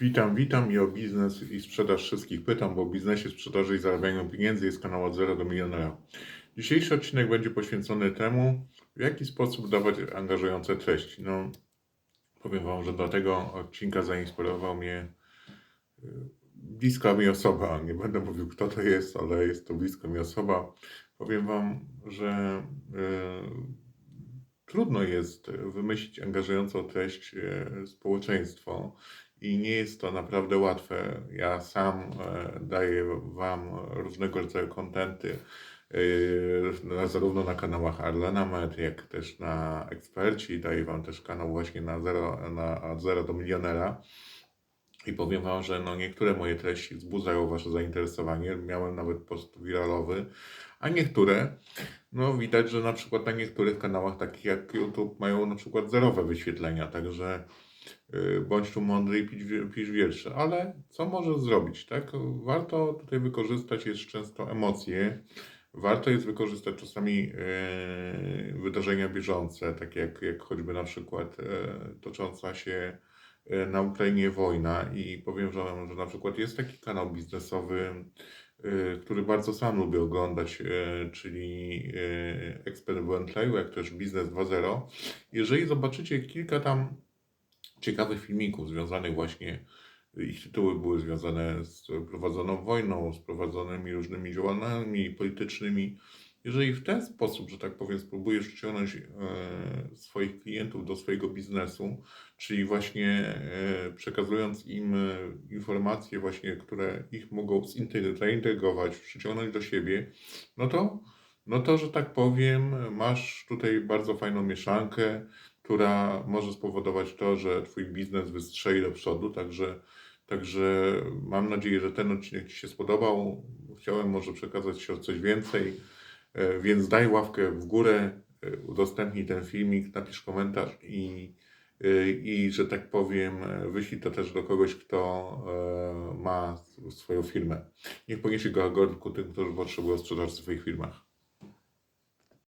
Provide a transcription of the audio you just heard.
Witam, witam i o biznes i sprzedaż wszystkich pytam, bo o biznesie, sprzedaży i zarabianiu pieniędzy jest kanał od zera do milionera. Dzisiejszy odcinek będzie poświęcony temu, w jaki sposób dawać angażujące treści. No, powiem Wam, że do tego odcinka zainspirował mnie y, bliska mi osoba. Nie będę mówił, kto to jest, ale jest to bliska mi osoba. Powiem Wam, że y, trudno jest wymyślić angażującą treść y, społeczeństwo i nie jest to naprawdę łatwe. Ja sam e, daję Wam różnego rodzaju kontenty, e, zarówno na kanałach Arlena Med, jak też na Eksperci. Daję Wam też kanał właśnie na zero, na od zera do milionera. I powiem Wam, że no niektóre moje treści wzbudzają Wasze zainteresowanie. Miałem nawet post wiralowy, a niektóre, no widać, że na przykład na niektórych kanałach, takich jak YouTube, mają na przykład zerowe wyświetlenia. Także y, bądź tu mądry i pisz, pisz wiersze. Ale co możesz zrobić, tak? Warto tutaj wykorzystać jest często emocje. Warto jest wykorzystać czasami e, wydarzenia bieżące, takie jak, jak choćby na przykład e, tocząca się na Ukrainie wojna i powiem Wam, że na przykład jest taki kanał biznesowy, e, który bardzo sam lubię oglądać, e, czyli e, Ekspert Błędleju, jak też Biznes 2.0. Jeżeli zobaczycie kilka tam ciekawych filmików związanych właśnie, ich tytuły były związane z prowadzoną wojną, z prowadzonymi różnymi działalnościami politycznymi. Jeżeli w ten sposób, że tak powiem, spróbujesz przyciągnąć e, swoich klientów do swojego biznesu, czyli właśnie e, przekazując im e, informacje właśnie, które ich mogą zaintrygować, przyciągnąć do siebie, no to, no to, że tak powiem, masz tutaj bardzo fajną mieszankę, która może spowodować to, że Twój biznes wystrzeli do przodu. Także, także mam nadzieję, że ten odcinek Ci się spodobał. Chciałem może przekazać Ci coś więcej, więc daj ławkę w górę, e, udostępnij ten filmik, napisz komentarz i, e, i że tak powiem, e, wyślij to też do kogoś, kto e, ma swoją firmę. Niech poniesie go algorytm tym, którzy potrzebują sprzedaży w swoich firmach.